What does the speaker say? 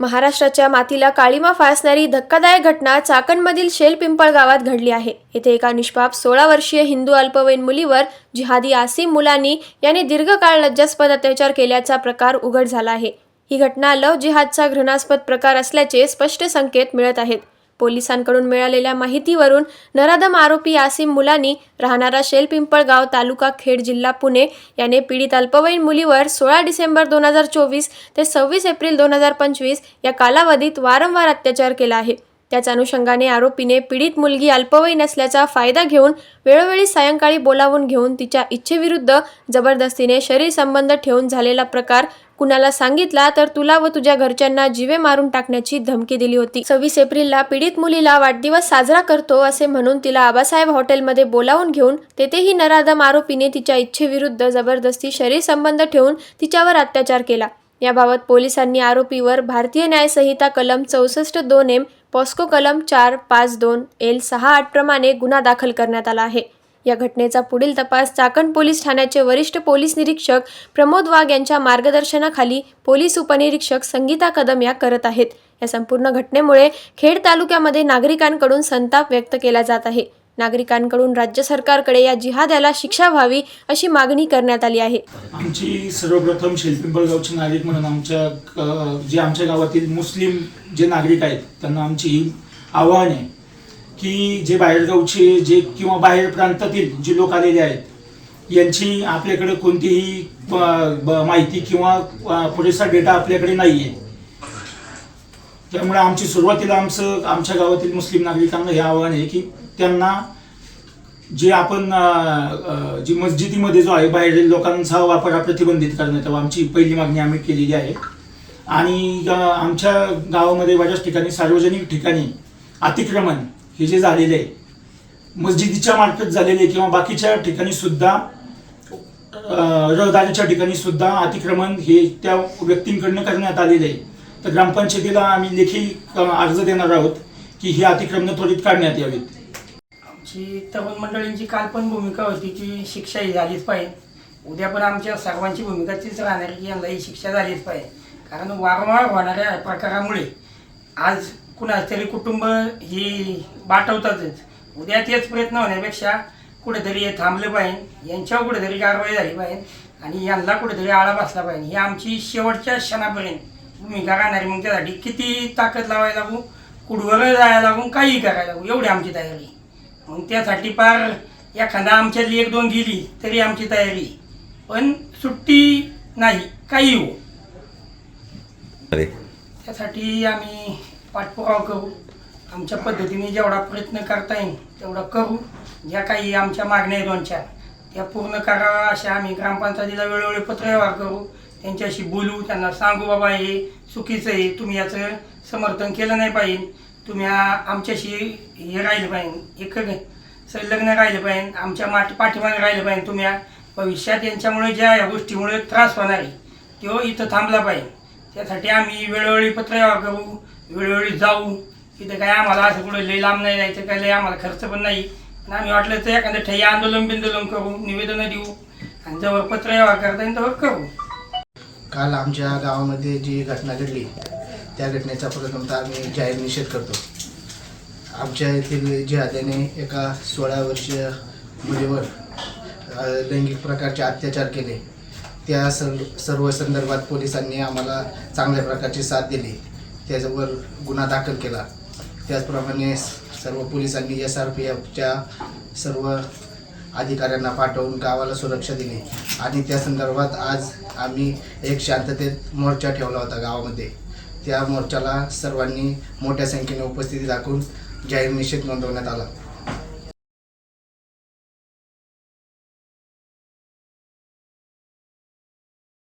महाराष्ट्राच्या मातीला काळीमा फासणारी धक्कादायक घटना चाकणमधील शेल पिंपळ गावात घडली आहे. येथे एका निष्पाप सोळा वर्षीय हिंदू अल्पवयीन मुलीवर जिहादी आसिम मुलानी यांनी दीर्घकाळ लज्जास्पद अत्याचार केल्याचा प्रकार उघड झाला आहे. ही घटना लव जिहादचा घृणास्पद प्रकार असल्याचे स्पष्ट संकेत मिळत आहेत. पोलिसांकडून मिळालेल्या माहितीवरून नराधम आरोपी आसिम मुलानी राहणारा शेलपिंपळगाव तालुका खेड जिल्हा पुणे याने पीडित अल्पवयीन मुलीवर सोळा डिसेंबर दोन हजार चोवीस ते सव्वीस एप्रिल दोन हजार पंचवीस या कालावधीत वारंवार अत्याचार केला आहे. त्याच अनुषंगाने आरोपीने पीडित मुलगी अल्पवयीन असल्याचा फायदा घेऊन वेळोवेळी सायंकाळी बोलावून घेऊन तिच्या इच्छेविरुद्ध जबरदस्तीने शरीर संबंध ठेवून झालेला प्रकार कुणाला सांगितला तर तुला व तुझ्या घरच्यांना जीवे मारून टाकण्याची धमकी दिली होती. सव्वीस एप्रिलला पीडित मुलीला वाढदिवस साजरा करतो असे म्हणून तिला आबासाहेब हॉटेलमध्ये बोलावून घेऊन तेथेही नराधम आरोपीने तिच्या इच्छेविरुद्ध जबरदस्ती शरीर संबंध ठेवून तिच्यावर अत्याचार केला. याबाबत पोलिसांनी आरोपीवर भारतीय न्यायसंहिता कलम चौसष्ट दोन एम पॉस्को कलम चार पाच दोन एल सहा आठ प्रमाणे गुन्हा दाखल करण्यात आला आहे. या घटनेचा पुढील तपास चाकण पोलीस ठाण्याचे वरिष्ठ पोलीस निरीक्षक प्रमोद वाघ यांच्या मार्गदर्शनाखाली पोलीस उपनिरीक्षक संगीता कदम या करत आहेत. या संपूर्ण घटनेमुळे खेड तालुक्यामध्ये नागरिकांकडून संताप व्यक्त केला जात आहे. नागरिकांकडून राज्य सरकारकडे या जिहाद्याला शिक्षा व्हावी अशी मागणी करण्यात आली आहे. आमची सर्वप्रथम शेलपिंपळगावचे नागरिक म्हणून आमच्या जे आमच्या गावातील मुस्लिम जे नागरिक आहेत त्यांना आमची आव्हान आहे. की जे बाहेरगावचे जे किंवा बाहेर प्रांतातील जे लोक आलेले आहेत यांची आपल्याकडे कोणतीही माहिती किंवा पुरेसा डेटा आपल्याकडे नाही आहे त्यामुळे आमची सुरुवातीला आमचं आमच्या गावातील मुस्लिम नागरिकांना हे आव्हान आहे की त्यांना जे आपण जी मस्जिदीमध्ये जो आहे बाहेरील लोकांचा वापर हा प्रतिबंधित करण्यात यावा. आमची पहिली मागणी आम्ही केलेली आहे. आणि आमच्या गावामध्ये बऱ्याच ठिकाणी सार्वजनिक ठिकाणी अतिक्रमण हे जे झालेले आहे मस्जिदीच्या मार्फत झालेले किंवा बाकीच्या ठिकाणी सुद्धा रहदारीच्या ठिकाणी सुद्धा अतिक्रमण हे त्या व्यक्तींकडनं करण्यात आलेलं आहे. तर ग्रामपंचायतीला आम्ही लेखी अर्ज देणार आहोत की ही अतिक्रमणं त्वरित काढण्यात यावीत. आमची तरुण मंडळींची काल पण भूमिका होती की शिक्षा ही झालीच पाहिजे. उद्या पण आमच्या सर्वांची भूमिका तीच राहणार की यांना ही शिक्षा झालीच पाहिजे. कारण वारंवार होणाऱ्या प्रकारामुळे आज कुणाच तरी कुटुंब ही बाटवतातच उद्या तेच प्रयत्न होण्यापेक्षा कुठेतरी हे थांबलं पाहिजे. यांच्यावर कुठेतरी कारवाई झाली पाहिजे आणि यांना कुठेतरी आळा बसला पाहिजे. ही आमची शेवटच्या क्षणापर्यंत भूमिका राहणारी. मग त्यासाठी किती ताकद लावायला लागू? कुडवर जायला लागून काहीही करायला लागू? एवढी आमची तयारी. मग त्यासाठी पार एखादा आमच्यातली एक दोन गेली तरी आमची तयारी. पण सुट्टी नाही काही हो. अरे. त्यासाठी आम्ही पाठपुरावा करू. आमच्या पद्धतीने जेवढा प्रयत्न करता येईल तेवढा करू. ज्या काही आमच्या मागण्या आहेत दोन चार त्या पूर्ण कराव्या अशा आम्ही ग्रामपंचायतीला वेळोवेळी पत्रव्यवहार करू. त्यांच्याशी बोलू त्यांना सांगू बाबा हे चुकीचं आहे. तुम्ही याचं समर्थन केलं नाही पाहिजे. तुम्ही आमच्याशी हे राहिलं पाहिजे. एक संलग्न राहिलं पाहिजे. आमच्या माठ पाठीमागे राहिलं पाहिजे. तुम्ही भविष्यात यांच्यामुळे ज्या या गोष्टीमुळे त्रास होणार आहे तो इथं थांबला पाहिजे. त्यासाठी आम्ही वेळोवेळी पत्रव्यवहार करू वेळोवेळी जाऊ. तिथं काय आम्हाला असं कुठं लई लांब नाही जायचं काय लई आम्हाला खर्च पण नाही. आणि आम्ही वाटलं तर एखादं ठय्या आंदोलन बिंदोलन करू निवेदनं देऊ. आणि जवळ पत्रव्यवहार करता येईल तेव्हा करू. काल आमच्या गावामध्ये जी घटना घडली त्या घटनेचा प्रथमतः आम्ही जाहीर निषेध करतो. आमच्या येथील जिहाद्याने एका सोळा वर्षीय मुलीवर लैंगिक प्रकारचे अत्याचार केले. त्या सर्व सर्व संदर्भात पोलिसांनी आम्हाला चांगल्या प्रकारची साथ दिली. त्याच्यावर गुन्हा दाखल केला. त्याचप्रमाणे सर्व पोलिसांनी एस आर पी एफच्या सर्व अधिकाऱ्यांना पाठवून गावाला सुरक्षा दिली. आणि त्या संदर्भात आज आम्ही एक शांततेत मोर्चा ठेवला होता गावामध्ये. त्या मोर्चाला सर्वांनी मोठ्या संख्येने उपस्थिती दाखवून जाहीर निषेध नोंदवण्यात आला.